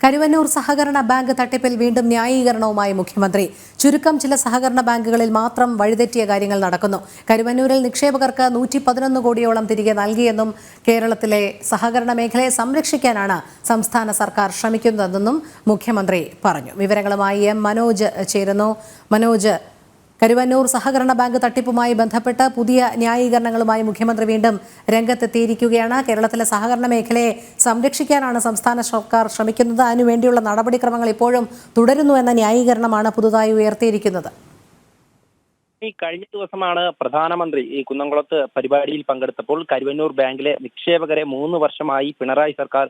കരുവന്നൂർ സഹകരണ ബാങ്ക് തട്ടിപ്പിൽ വീണ്ടും ന്യായീകരണവുമായി മുഖ്യമന്ത്രി. ചുരുക്കം ചില സഹകരണ ബാങ്കുകളിൽ മാത്രം വഴിതെറ്റിയ കാര്യങ്ങൾ നടക്കുന്നു. കരുവന്നൂരിൽ നിക്ഷേപകർക്ക് നൂറ്റി പതിനൊന്ന് കോടിയോളം തിരികെ നൽകിയെന്നും കേരളത്തിലെ സഹകരണ മേഖലയെ സംരക്ഷിക്കാനാണ് സംസ്ഥാന സർക്കാർ ശ്രമിക്കുന്നതെന്നും മുഖ്യമന്ത്രി പറഞ്ഞു. വിവരങ്ങളുമായി എം മനോജ് ചേരുന്നു. മനോജ് കരുവന്നൂർ സഹകരണ ബാങ്ക് തട്ടിപ്പുമായി ബന്ധപ്പെട്ട് പുതിയ ന്യായീകരണങ്ങളുമായി മുഖ്യമന്ത്രി വീണ്ടും രംഗത്തെത്തിയിരിക്കുകയാണ്. കേരളത്തിലെ സഹകരണ മേഖലയെ സംരക്ഷിക്കാനാണ് സംസ്ഥാന സർക്കാർ ശ്രമിക്കുന്നത്. അതിനുവേണ്ടിയുള്ള നടപടിക്രമങ്ങൾ ഇപ്പോഴും തുടരുന്നു എന്ന ന്യായീകരണമാണ് പുതുതായി ഉയർത്തിയിരിക്കുന്നത്. ഈ കഴിഞ്ഞ ദിവസമാണ് പ്രധാനമന്ത്രി ഈ കുന്നംകുളത്ത് പരിപാടിയിൽ പങ്കെടുത്തപ്പോൾ കരുവന്നൂർ ബാങ്കിലെ നിക്ഷേപകരെ മൂന്ന് വർഷമായി പിണറായി സർക്കാർ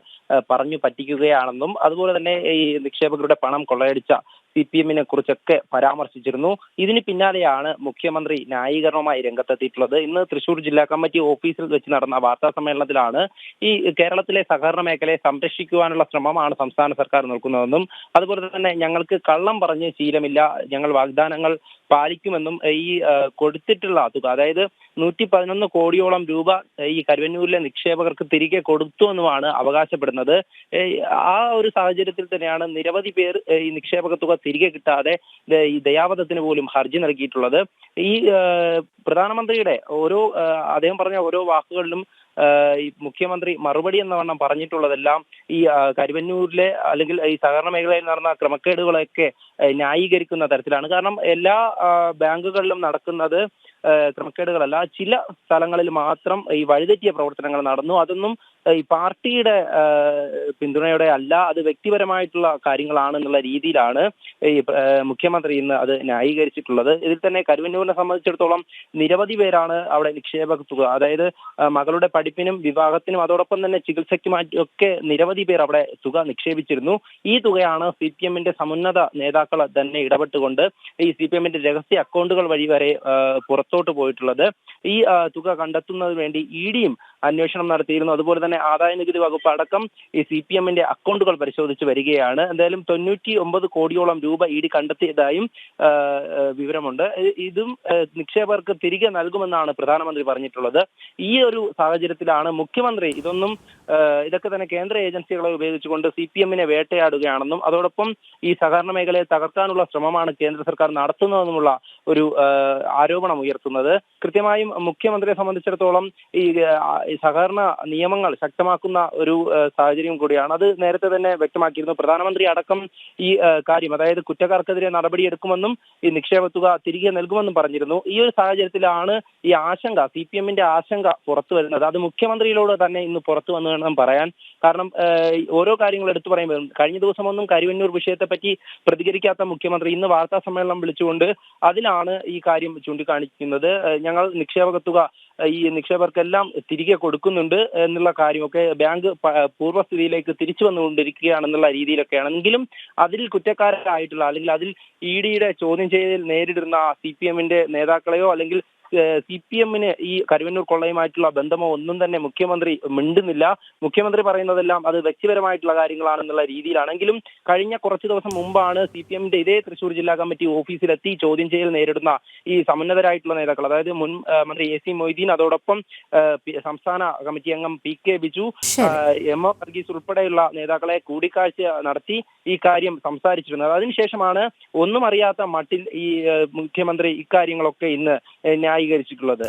പറഞ്ഞു പറ്റിക്കുകയാണെന്നും അതുപോലെ തന്നെ ഈ നിക്ഷേപകരുടെ പണം കൊള്ളയടിച്ച സി പി എമ്മിനെ കുറിച്ചൊക്കെ പരാമർശിച്ചിരുന്നു. ഇതിന് പിന്നാലെയാണ് മുഖ്യമന്ത്രി ന്യായീകരണവുമായി രംഗത്തെത്തിയിട്ടുള്ളത്. ഇന്ന് തൃശൂർ ജില്ലാ കമ്മിറ്റി ഓഫീസിൽ വെച്ച് നടന്ന വാർത്താ സമ്മേളനത്തിലാണ് ഈ കേരളത്തിലെ സഹകരണ മേഖലയെ സംരക്ഷിക്കുവാനുള്ള ശ്രമമാണ് സംസ്ഥാന സർക്കാർ നിൽക്കുന്നതെന്നും അതുപോലെ തന്നെ ഞങ്ങൾക്ക് കള്ളം പറഞ്ഞ് ശീലമില്ല ഞങ്ങൾ വാഗ്ദാനങ്ങൾ പാലിക്കുമെന്നും ഈ കൊടുത്തിട്ടുള്ള തുക അതായത് നൂറ്റി പതിനൊന്ന് കോടിയോളം രൂപ ഈ കരുവന്നൂരിലെ നിക്ഷേപകർക്ക് തിരികെ കൊടുത്തുവെന്നുമാണ് അവകാശപ്പെടുന്നത്. ആ ഒരു സാഹചര്യത്തിൽ തന്നെയാണ് നിരവധി പേർ ഈ നിക്ഷേപക തുക തിരികെ കിട്ടാതെ ദയാവധത്തിന് പോലും ഹർജി നൽകിയിട്ടുള്ളത്. ഈ പ്രധാനമന്ത്രിയുടെ ഓരോ അദ്ദേഹം പറഞ്ഞ ഓരോ വാക്കുകളിലും ഈ മുഖ്യമന്ത്രി മറുപടി എന്ന വണ്ണം പറഞ്ഞിട്ടുള്ളതെല്ലാം ഈ കരുവന്നൂരിലെ അല്ലെങ്കിൽ ഈ സഹകരണ മേഖലയിൽ നടന്ന ക്രമക്കേടുകളൊക്കെ ന്യായീകരിക്കുന്ന തരത്തിലാണ്. കാരണം എല്ലാ ബാങ്കുകളിലും നടക്കുന്നത് ക്രമക്കേടുകളല്ല. ചില സ്ഥലങ്ങളിൽ മാത്രം ഈ വഴിതെറ്റിയ പ്രവർത്തനങ്ങൾ നടന്നു. അതൊന്നും ഈ പാർട്ടിയുടെ പിന്തുണയോടെ അല്ല. അത് വ്യക്തിപരമായിട്ടുള്ള കാര്യങ്ങളാണ് എന്നുള്ള രീതിയിലാണ് ഈ മുഖ്യമന്ത്രി ഇന്ന് അത് ന്യായീകരിച്ചിട്ടുള്ളത്. ഇതിൽ തന്നെ കരുവന്നൂരിനെ സംബന്ധിച്ചിടത്തോളം നിരവധി പേരാണ് അവിടെ നിക്ഷേപക തുക അതായത് മകളുടെ പഠിപ്പിനും വിവാഹത്തിനും അതോടൊപ്പം തന്നെ ചികിത്സയ്ക്കുമായി ഒക്കെ നിരവധി പേർ അവിടെ തുക നിക്ഷേപിച്ചിരുന്നു. ഈ തുകയാണ് സി പി എമ്മിന്റെ സമുന്നത നേതാക്കൾ തന്നെ ഇടപെട്ടുകൊണ്ട് ഈ സി പി എമ്മിന്റെ രഹസ്യ അക്കൗണ്ടുകൾ വഴി വരെ പുറത്തോട്ട് പോയിട്ടുള്ളത്. ഈ തുക കണ്ടെത്തുന്നതിന് വേണ്ടി ഇ ഡിയും അന്വേഷണം നടത്തിയിരുന്നു. അതുപോലെ തന്നെ ആദായ നികുതി വകുപ്പ് അടക്കം ഈ സി പി എമ്മിന്റെ അക്കൗണ്ടുകൾ പരിശോധിച്ച് വരികയാണ്. എന്തായാലും തൊണ്ണൂറ്റി ഒമ്പത് കോടിയോളം രൂപ ഇ ഡി കണ്ടെത്തിയതായും വിവരമുണ്ട്. ഇതും നിക്ഷേപകർക്ക് തിരികെ നൽകുമെന്നാണ് പ്രധാനമന്ത്രി പറഞ്ഞിട്ടുള്ളത്. ഈ ഒരു സാഹചര്യത്തിലാണ് മുഖ്യമന്ത്രി ഇതൊന്നും ഇതൊക്കെ തന്നെ കേന്ദ്ര ഏജൻസികളെ ഉപയോഗിച്ചുകൊണ്ട് സി പി എമ്മിനെ വേട്ടയാടുകയാണെന്നും അതോടൊപ്പം ഈ സഹകരണ മേഖലയെ തകർക്കാനുള്ള ശ്രമമാണ് കേന്ദ്ര സർക്കാർ നടത്തുന്നതെന്നുമുള്ള ഒരു ആരോപണം ഉയർത്തുന്നത്. കൃത്യമായും മുഖ്യമന്ത്രിയെ സംബന്ധിച്ചിടത്തോളം ഈ സഹകരണ നിയമങ്ങൾ ശക്തമാക്കുന്ന ഒരു സാഹചര്യം കൂടിയാണ്. അത് നേരത്തെ തന്നെ വ്യക്തമാക്കിയിരുന്നു. പ്രധാനമന്ത്രി അടക്കം ഈ കാര്യം അതായത് കുറ്റക്കാർക്കെതിരെ നടപടിയെടുക്കുമെന്നും ഈ നിക്ഷേപ തുക തിരികെ നൽകുമെന്നും പറഞ്ഞിരുന്നു. ഈ ഒരു സാഹചര്യത്തിലാണ് ഈ ആശങ്ക സി പി എമ്മിന്റെ ആശങ്ക പുറത്തു വരുന്നത്. അത് മുഖ്യമന്ത്രിയിലൂടെ തന്നെ ഇന്ന് പുറത്തു വന്നു വേണം പറയാൻ. കാരണം ഓരോ കാര്യങ്ങൾ എടുത്തു പറയുമ്പോൾ കഴിഞ്ഞ ദിവസമൊന്നും കരുവന്നൂർ വിഷയത്തെ പറ്റി പ്രതികരിക്കാത്ത മുഖ്യമന്ത്രി ഇന്ന് വാർത്താ സമ്മേളനം വിളിച്ചുകൊണ്ട് അതിലാണ് ഈ കാര്യം ചൂണ്ടിക്കാണിക്കുന്നത്. ഞങ്ങൾ നിക്ഷേപക തുക ഈ നിക്ഷേപകർക്കെല്ലാം തിരികെ കൊടുക്കുന്നുണ്ട് എന്നുള്ള കാര്യമൊക്കെ ബാങ്ക് പൂർവസ്ഥിതിയിലേക്ക് തിരിച്ചു വന്നുകൊണ്ടിരിക്കുകയാണെന്നുള്ള രീതിയിലൊക്കെയാണ്. എങ്കിലും അതിൽ കുറ്റക്കാരായിട്ടുള്ള അല്ലെങ്കിൽ അതിൽ ഇ ഡിയുടെ ചോദ്യം ചെയ്യൽ നേരിടുന്ന സി പി എമ്മിന്റെ നേതാക്കളെയോ അല്ലെങ്കിൽ സി പി എമ്മിന് ഈ കരുവന്നൂർ കൊള്ളയുമായിട്ടുള്ള ബന്ധമോ ഒന്നും തന്നെ മുഖ്യമന്ത്രി മിണ്ടുന്നില്ല. മുഖ്യമന്ത്രി പറയുന്നതെല്ലാം അത് വ്യക്തിപരമായിട്ടുള്ള കാര്യങ്ങളാണെന്നുള്ള രീതിയിലാണെങ്കിലും കഴിഞ്ഞ കുറച്ച് ദിവസം മുമ്പാണ് സി പി എമ്മിന്റെ ഇതേ തൃശൂർ ജില്ലാ കമ്മിറ്റി ഓഫീസിലെത്തി ചോദ്യം ചെയ്യൽ നേരിടുന്ന ഈ സമുന്നതരായിട്ടുള്ള നേതാക്കൾ അതായത് മുൻ മന്ത്രി എ സി മൊയ്തീൻ അതോടൊപ്പം സംസ്ഥാന കമ്മിറ്റി അംഗം P K Biju M O Varghese ഉൾപ്പെടെയുള്ള നേതാക്കളെ കൂടിക്കാഴ്ച നടത്തി ഈ കാര്യം സംസാരിച്ചിരുന്നത്. അതിനുശേഷമാണ് ഒന്നും അറിയാത്ത മട്ടിൽ ഈ മുഖ്യമന്ത്രി ഇക്കാര്യങ്ങളൊക്കെ ഇന്ന് ആ, ന്യായീകരിച്ചിട്ടുള്ളത്